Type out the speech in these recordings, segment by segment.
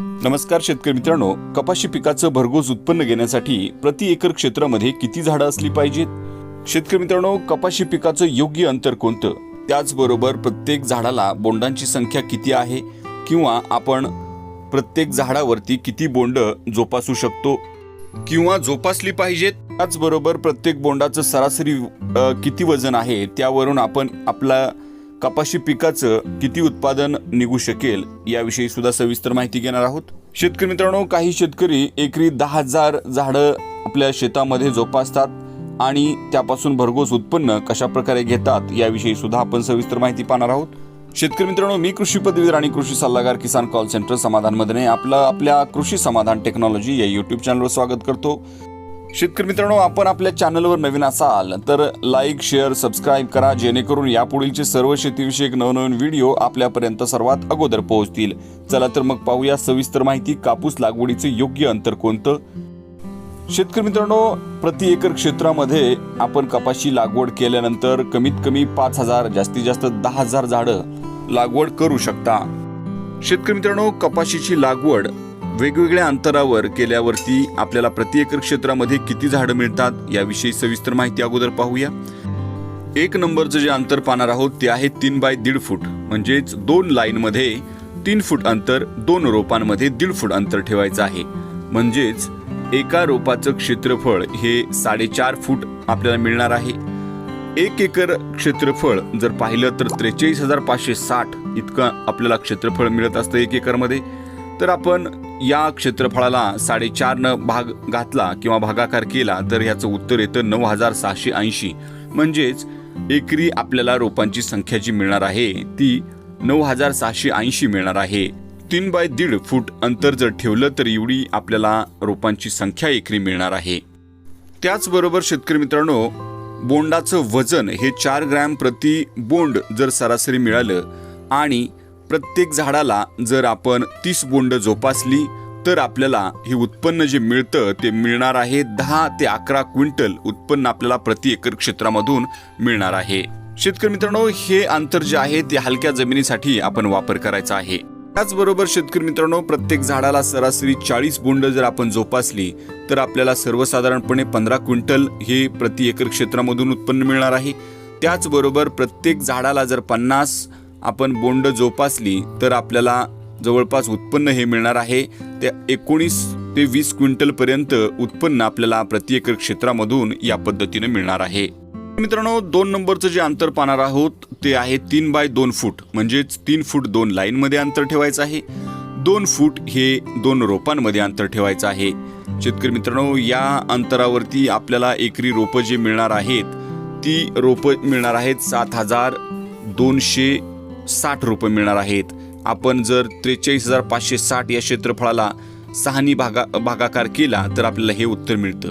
नमस्कार शेतकरी मित्रांनो कपाशी पिकाचं भरघोस उत्पन्न घेण्यासाठी प्रति एकर क्षेत्रामध्ये किती झाडं असली पाहिजेत? शेतकरी मित्रांनो कपाशी पिकाचं योग्य अंतर कोणतं? त्याचबरोबर प्रत्येक झाडाला बोंडांची संख्या किती आहे? किंवा आपण प्रत्येक झाडावरती किती बोंड जोपासू शकतो? किंवा जोपासली पाहिजेत? त्याचबरोबर प्रत्येक बोंडाचं सरासरी किती वजन आहे? त्यावरून आपण आपला कपाशी पिकाचं किती उत्पादन निघू शकेल याविषयी सुद्धा सविस्तर माहिती घेणार आहोत. शेतकरी मित्रांनो काही शेतकरी एकरी दहा हजार झाडं आपल्या शेतामध्ये जोपासतात आणि त्यापासून भरघोस उत्पन्न कशा प्रकारे घेतात याविषयी सुद्धा आपण सविस्तर माहिती पाहणार आहोत. शेतकरी मित्रांनो मी कृषी पदवीधर आणि कृषी सल्लागार किसान कॉल सेंटर समाधान मधने आपलं आपल्या कृषी समाधान टेक्नॉलॉजी या युट्यूब चॅनलवर स्वागत करतो. शेतकरी मित्रांनो आपण आपल्या चॅनलवर नवीन असाल तर लाईक शेअर सबस्क्राईब करा जेणेकरून यापुढीलचे सर्व शेतीविषयक नवनवीन व्हिडिओ आपल्यापर्यंत सर्वात अगोदर पोहोचतील. चला तर मग पाहूया सविस्तर माहिती. कापूस लागवडीचे योग्य अंतर कोणतं? शेतकरी मित्रांनो प्रति एकर क्षेत्रामध्ये आपण कपाशी लागवड केल्यानंतर कमीत कमी पाच हजार जास्तीत जास्त दहा हजार झाडं लागवड करू शकता. शेतकरी मित्रांनो कपाशीची लागवड वेगवेगळ्या अंतरावर केल्यावरती आपल्याला प्रति एकर क्षेत्रामध्ये किती झाडं मिळतात याविषयी सविस्तर माहिती अगोदर पाहूया. एक नंबरचं जे अंतर पाहणार आहोत ते आहे तीन बाय दीड फूट. म्हणजेच दोन लाईनमध्ये तीन फूट अंतर दोन रोपांमध्ये दीड फूट अंतर ठेवायचं आहे. म्हणजेच एका रोपाचं क्षेत्रफळ हे साडेचार फूट आपल्याला मिळणार आहे. एक एकर क्षेत्रफळ जर पाहिलं तर त्रेचाळीस हजार पाचशे साठ इतकं आपल्याला क्षेत्रफळ मिळत असतं एक एकरमध्ये. तर आपण या क्षेत्रफळाला साडेचारनं भाग घातला किंवा भागाकार केला तर ह्याचं उत्तर येतं नऊ हजार सहाशे ऐंशी म्हणजेच एकरी आपल्याला रोपांची संख्या जी मिळणार आहे ती नऊ हजार सहाशे ऐंशी मिळणार आहे. तीन बाय दीड फूट अंतर जर ठेवलं तर एवढी आपल्याला रोपांची संख्या एकरी मिळणार आहे. त्याचबरोबर शेतकरी मित्रांनो बोंडाचं वजन हे चार ग्रॅम प्रति बोंड जर सरासरी मिळालं आणि प्रत्येक झाडाला जर आपण तीस बोंड जोपासली तर आपल्याला हे उत्पन्न जे मिळतं ते मिळणार आहे दहा ते अकरा क्विंटल उत्पन्न आपल्याला प्रति एकर क्षेत्रामधून मिळणार आहे. शेतकरी मित्रांनो हे अंतर जे आहे ते हलक्या जमिनीसाठी आपण वापर करायचा आहे. त्याचबरोबर शेतकरी मित्रांनो प्रत्येक झाडाला सरासरी चाळीस बोंड जर आपण जोपासली तर आपल्याला सर्वसाधारणपणे पंधरा क्विंटल हे प्रति एकर क्षेत्रामधून उत्पन्न मिळणार आहे. त्याचबरोबर प्रत्येक झाडाला जर पन्नास आपण बोंड जोपासली तर आपल्याला जवळपास उत्पन्न हे मिळणार आहे. ते एकोणीस ते वीस क्विंटल पर्यंत उत्पन्न आपल्याला प्रति एकर क्षेत्रामधून या पद्धतीने मिळणार आहे. मित्रांनो दोन नंबरचं जे अंतर पाहणार आहोत ते आहे तीन बाय दोन फूट म्हणजेच तीन फूट दोन लाईनमध्ये अंतर ठेवायचं आहे. दोन फूट हे दोन रोपांमध्ये अंतर ठेवायचं आहे. शेतकरी मित्रांनो या अंतरावरती आपल्याला एकरी रोपं जे मिळणार आहेत ती रोपं मिळणार आहेत सात हजार दोनशे साठ रुपये मिळणार आहेत. आपण जर त्रेचाळीस हजार पाचशे साठ या क्षेत्रफळाला सहानी भागा भागाकार केला तर आपल्याला हे उत्तर मिळतं.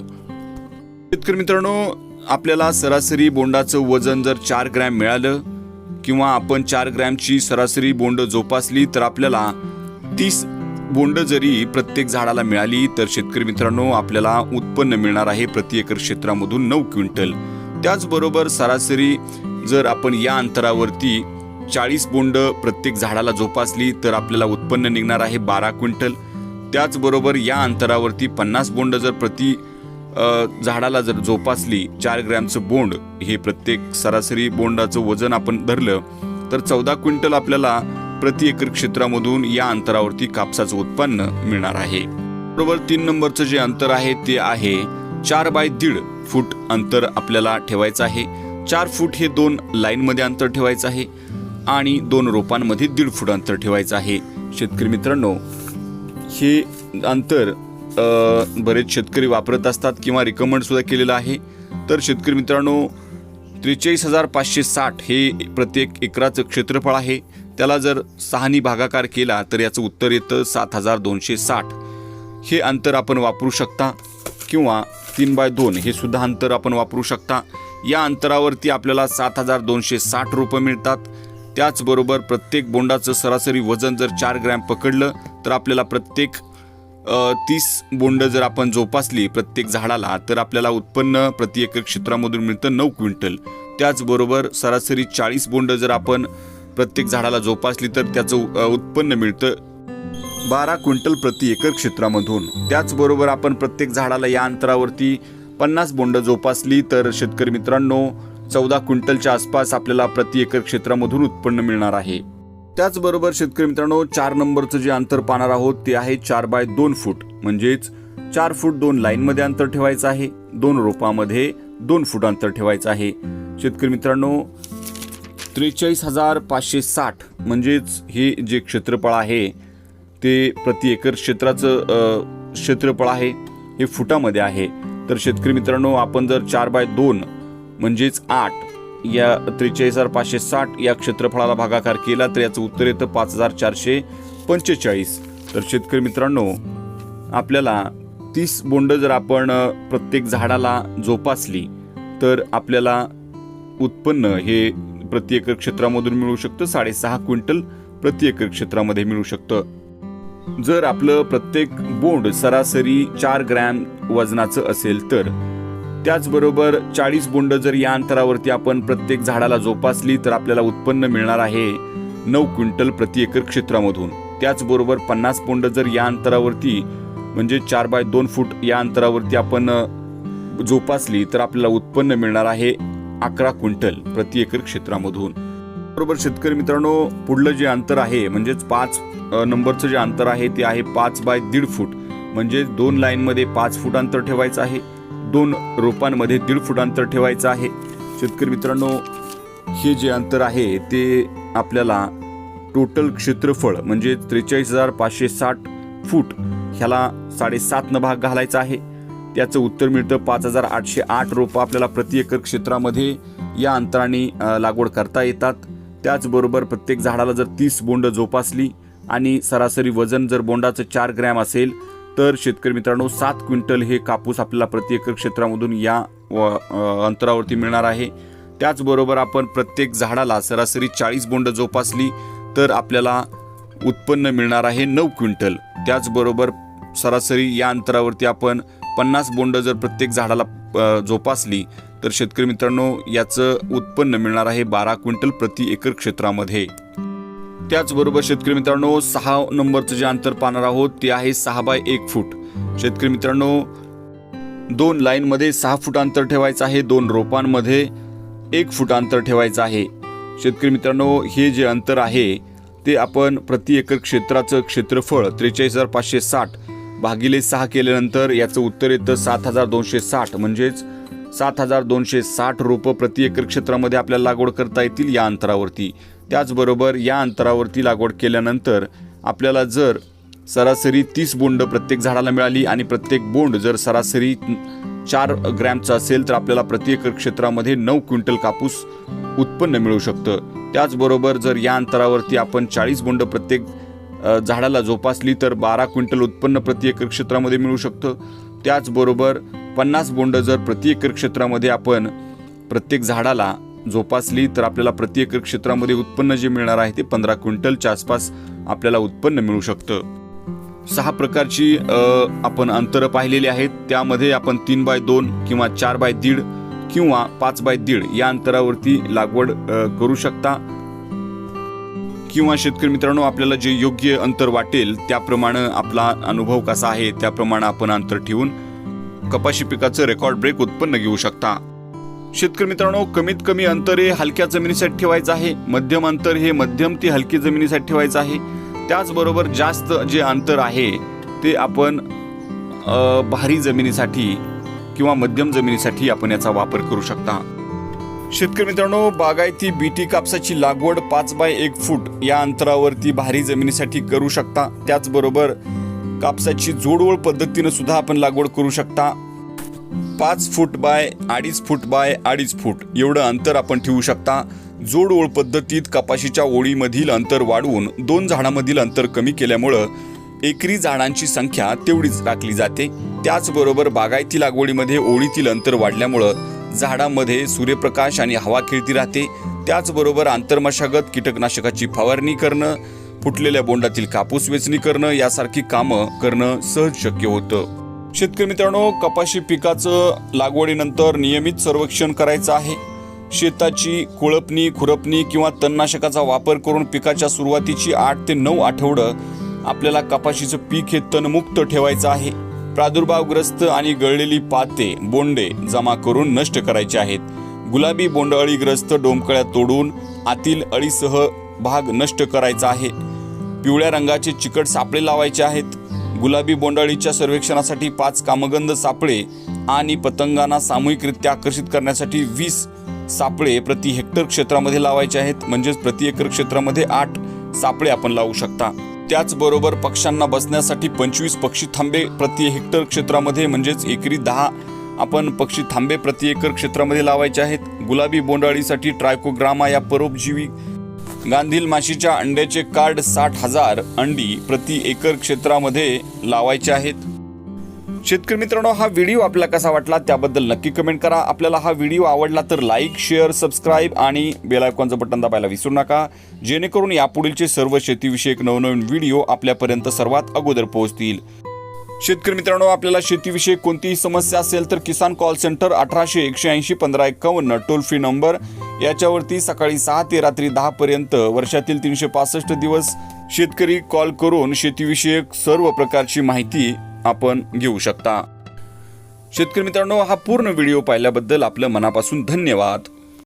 शेतकरी मित्रांनो आपल्याला सरासरी बोंडाचं वजन जर चार ग्रॅम मिळालं किंवा आपण चार ग्रॅमची सरासरी बोंड जोपासली तर आपल्याला तीस बोंड जरी प्रत्येक झाडाला मिळाली तर शेतकरी मित्रांनो आपल्याला उत्पन्न मिळणार आहे प्रति एकर क्षेत्रामधून नऊ क्विंटल. त्याचबरोबर सरासरी जर आपण या अंतरावरती चाळीस बोंड प्रत्येक झाडाला जोपासली तर आपल्याला उत्पन्न निघणार आहे बारा क्विंटल. त्याचबरोबर या अंतरावरती पन्नास बोंड जर प्रति झाडाला जर जोपासली चार ग्रॅमचं बोंड हे प्रत्येक सरासरी बोंडाचं वजन आपण धरलं तर चौदा क्विंटल आपल्याला प्रति एकर क्षेत्रामधून या अंतरावरती कापसाचं उत्पन्न मिळणार आहे. बरोबर तीन नंबरचं जे अंतर आहे ते आहे चार बाय दीड फूट अंतर आपल्याला ठेवायचं आहे. चार फूट हे दोन लाईनमध्ये अंतर ठेवायचं आहे. आणि दोन रोपांमध्ये दीड फूट अंतर ठेवायचं आहे. शेतकरी मित्रांनो हे अंतर बरेच शेतकरी वापरत असतात किंवा रिकमेंड सुद्धा केलेलं आहे. तर शेतकरी मित्रांनो त्रेचाळीस हजार पाचशे साठ हे प्रत्येक एकराचं क्षेत्रफळ आहे. त्याला जर सहानी भागाकार केला तर याचं उत्तर येतं सात हजार दोनशे साठ. हे अंतर आपण वापरू शकता किंवा तीन बाय दोन हे सुद्धा अंतर आपण वापरू शकता. या अंतरावरती आपल्याला सात हजार दोनशे साठ रुपये मिळतात. त्याचबरोबर प्रत्येक बोंडाचं सरासरी वजन जर चार ग्रॅम पकडलं तर आपल्याला प्रत्येक तीस बोंड जर आपण जोपासली प्रत्येक झाडाला तर आपल्याला उत्पन्न प्रति एकर क्षेत्रामधून मिळतं नऊ क्विंटल. त्याचबरोबर सरासरी चाळीस बोंड जर आपण प्रत्येक झाडाला जोपासली तर त्याचं उत्पन्न मिळतं बारा क्विंटल प्रति एकर क्षेत्रामधून. त्याचबरोबर आपण प्रत्येक झाडाला या अंतरावरती पन्नास बोंड जोपासली तर शेतकरी मित्रांनो चौदा क्विंटलच्या आसपास आपल्याला प्रति एकर क्षेत्रामधून उत्पन्न मिळणार आहे. त्याचबरोबर शेतकरी मित्रांनो चार नंबरचं जे अंतर पाहणार आहोत ते आहे चार बाय दोन फूट. म्हणजेच चार फूट दोन लाईनमध्ये अंतर ठेवायचं आहे. दोन रोपामध्ये दोन फूट अंतर ठेवायचं आहे. शेतकरी मित्रांनो त्रेचाळीस हजार पाचशे साठ म्हणजेच हे जे क्षेत्रफळ आहे ते प्रति एकर क्षेत्राचं क्षेत्रफळ आहे हे फुटामध्ये आहे. तर शेतकरी मित्रांनो आपण जर चार बाय दोन म्हणजेच आठ. या त्रेचाळीस हजार पाचशे साठ या क्षेत्रफळाला भागाकार केला तर याचं उत्तर येतं पाच हजार चारशे पंचेचाळीस. तर शेतकरी मित्रांनो आपल्याला तीस बोंड जर आपण प्रत्येक झाडाला जोपासली तर आपल्याला उत्पन्न हे प्रति एकर क्षेत्रामधून मिळू शकतं. साडेसहा क्विंटल प्रति एकर क्षेत्रामध्ये मिळू शकतं. जर आपलं प्रत्येक बोंड सरासरी चार ग्रॅम वजनाचं असेल तर त्याचबरोबर चाळीस बोंड जर या अंतरावरती आपण प्रत्येक झाडाला जोपासली तर आपल्याला उत्पन्न मिळणार आहे नऊ क्विंटल प्रति एकर क्षेत्रामधून. त्याचबरोबर पन्नास बोंड जर या अंतरावरती म्हणजे चार बाय दोन फूट या अंतरावरती आपण जोपासली तर आपल्याला उत्पन्न मिळणार आहे अकरा क्विंटल प्रति एकर क्षेत्रामधून. बरोबर शेतकरी मित्रांनो पुढलं जे अंतर आहे म्हणजेच पाच नंबरचं जे अंतर आहे ते आहे पाच बाय दीड फूट. म्हणजे दोन लाईनमध्ये पाच फूट अंतर ठेवायचं आहे. दोन रोपांमध्ये दीड फूट अंतर ठेवायचं आहे. शेतकरी मित्रांनो हे जे अंतर आहे ते आपल्याला टोटल क्षेत्रफळ म्हणजे त्रेचाळीस हजार पाचशे साठ फूट ह्याला साडेसातनं भाग घालायचा आहे. त्याचं उत्तर मिळतं पाच हजार आठशे आठ रोपं आपल्याला प्रति एकर क्षेत्रामध्ये या अंतराने लागवड करता येतात. त्याचबरोबर प्रत्येक झाडाला जर तीस बोंड जोपासली आणि सरासरी वजन जर बोंडाचं चार ग्रॅम असेल तर शेतकरी मित्रांनो सात क्विंटल हे कापूस आपल्याला प्रति एकर क्षेत्रामधून या व- अंतरावरती मिळणार आहे. त्याचबरोबर आपण प्रत्येक झाडाला सरासरी चाळीस बोंड जोपासली तर आपल्याला उत्पन्न मिळणार आहे नऊ क्विंटल. त्याचबरोबर सरासरी या अंतरावरती आपण पन्नास बोंड जर प्रत्येक झाडाला जोपासली तर शेतकरी मित्रांनो याचं उत्पन्न मिळणार आहे बारा क्विंटल प्रति एकर क्षेत्रामध्ये. त्याचबरोबर शेतकरी मित्रांनो सहा नंबरचं जे अंतर पाहणार आहोत ते आहे सहा बाय एक फूट. शेतकरी मित्रांनो दोन लाईनमध्ये सहा फूट अंतर ठेवायचं आहे दोन रोपांमध्ये एक फूट अंतर ठेवायचं आहे. शेतकरी मित्रांनो हे जे अंतर आहे ते आपण प्रति एकर क्षेत्राचं क्षेत्रफळ त्रेचाळीस हजार पाचशे साठ भागिले सहा केल्यानंतर याचं उत्तर येतं सात हजार दोनशे साठ. म्हणजेच सात हजार दोनशे साठ रोपं प्रति एकर क्षेत्रामध्ये आपल्याला लागवड करता येतील या अंतरावरती. त्याचबरोबर या अंतरावरती लागवड केल्यानंतर आपल्याला जर सरासरी तीस बोंड प्रत्येक झाडाला मिळाली आणि प्रत्येक बोंड जर सरासरी चार ग्रॅमचं असेल तर आपल्याला प्रति एकर क्षेत्रामध्ये नऊ क्विंटल कापूस उत्पन्न मिळू शकतं. त्याचबरोबर जर या अंतरावरती आपण चाळीस बोंड प्रत्येक झाडाला जोपासली तर बारा क्विंटल उत्पन्न प्रति एकर क्षेत्रामध्ये मिळू शकतं. त्याचबरोबर पन्नास बोंड जर प्रति एकर क्षेत्रामध्ये आपण प्रत्येक झाडाला जोपासली तर आपल्याला प्रति एकर क्षेत्रामध्ये उत्पन्न जे मिळणार आहे ते पंधरा क्विंटलच्या आसपास आपल्याला उत्पन्न मिळू शकतं. सहा प्रकारची आपण अंतरं पाहिलेली आहेत. त्यामध्ये आपण तीन बाय दोन किंवा चार बाय दीड किंवा पाच बाय दीड या अंतरावरती लागवड करू शकता. किंवा शेतकरी मित्रांनो आपल्याला जे योग्य अंतर वाटेल त्याप्रमाणे आपला अनुभव कसा आहे त्याप्रमाणे आपण अंतर ठेवून कपाशी पिकाचं रेकॉर्ड ब्रेक उत्पन्न घेऊ शकता. शेतकरी मित्रांनो कमीत कमी अंतर हे हलक्या जमिनीसाठी ठेवायचं आहे. मध्यम अंतर हे मध्यम ते हलकी जमिनीसाठी ठेवायचं आहे. त्याचबरोबर जास्त जे अंतर आहे ते आपण भारी जमिनीसाठी किंवा मध्यम जमिनीसाठी आपण याचा वापर करू शकता. शेतकरी मित्रांनो बागायती बीटी कापसाची लागवड पाच बाय एक फूट या अंतरावरती भारी जमिनीसाठी करू शकता. त्याचबरोबर कापसाची जोडवळ पद्धतीनं सुद्धा आपण लागवड करू शकता. पाच फूट बाय अडीच फूट बाय अडीच फूट एवढं अंतर आपण ठेवू शकता. जोड ओळ पद्धतीत कपाशीच्या ओळीमधील अंतर वाढवून दोन झाडामधील अंतर कमी केल्यामुळं एकरी झाडांची संख्या तेवढीच राखली जाते. त्याचबरोबर बागायती लागवडीमध्ये ओळीतील अंतर वाढल्यामुळं झाडामध्ये सूर्यप्रकाश आणि हवा खेळती राहते. त्याचबरोबर आंतरमशागत कीटकनाशकाची फवारणी करणं फुटलेल्या बोंडातील कापूस वेचणी करणं यासारखी कामं करणं सहज शक्य होतं. शेतकरी मित्रांनो कपाशी पिकाचं लागवडीनंतर नियमित सर्वेक्षण करायचं आहे. शेताची कुळपणी खुरपणी किंवा तणनाशकाचा वापर करून पिकाच्या सुरुवातीची आठ ते नऊ आठवडं आपल्याला कपाशीचं पीक हे तणमुक्त ठेवायचं आहे. प्रादुर्भावग्रस्त आणि गळलेली पाते बोंडे जमा करून नष्ट करायचे आहेत. गुलाबी बोंडअळीग्रस्त डोमकळ्या तोडून आतील अळीसह भाग नष्ट करायचा आहे. पिवळ्या रंगाचे चिकट सापळे लावायचे आहेत. गुलाबी बोंडाळीच्या सर्वेक्षणासाठी पाच कामगंध सापळे आणि पतंगांना सामूहिकरित्या आकर्षित करण्यासाठी वीस सापळे प्रति हेक्टर क्षेत्रामध्ये लावायचे आहेत. म्हणजेच प्रति एकर क्षेत्रामध्ये आठ सापळे आपण लावू शकता. त्याचबरोबर पक्ष्यांना बसण्यासाठी पंचवीस पक्षी थांबे प्रति हेक्टर क्षेत्रामध्ये म्हणजेच एकरी दहा आपण पक्षी थांबे प्रति एकर क्षेत्रामध्ये लावायचे आहेत. गुलाबी बोंडाळीसाठी ट्रायकोग्रामा या परोपजीवी गांधील माशीच्या अंड्याचे कार्ड साठ हजार अंडी प्रति एकर क्षेत्रामध्ये लावायचे आहेत. शेतकरी मित्रांनो हा व्हिडिओ आपल्याला कसा वाटला त्याबद्दल नक्की कमेंट करा. आपल्याला हा व्हिडिओ आवडला तर लाईक शेअर सबस्क्राईब आणि बेल आयकॉनचं बटन दाबायला विसरू नका. जेणेकरून यापुढीलचे सर्व शेतीविषयक नवनवीन व्हिडिओ आपल्यापर्यंत सर्वात अगोदर पोहोचतील. शेतकरी मित्रांनो आपल्याला शेतीविषयी कोणतीही समस्या असेल तर किसान कॉल सेंटर अठराशे एकशे ऐंशी पंधरा एकावन्न टोल फ्री नंबर याच्यावरती सकाळी सहा ते रात्री दहा पर्यंत वर्षातील तीनशे पासष्ट दिवस शेतकरी कॉल करून शेतीविषयक सर्व प्रकारची माहिती आपण घेऊ शकता. शेतकरी मित्रांनो हा पूर्ण व्हिडिओ पाहिल्याबद्दल आपलं मनापासून धन्यवाद.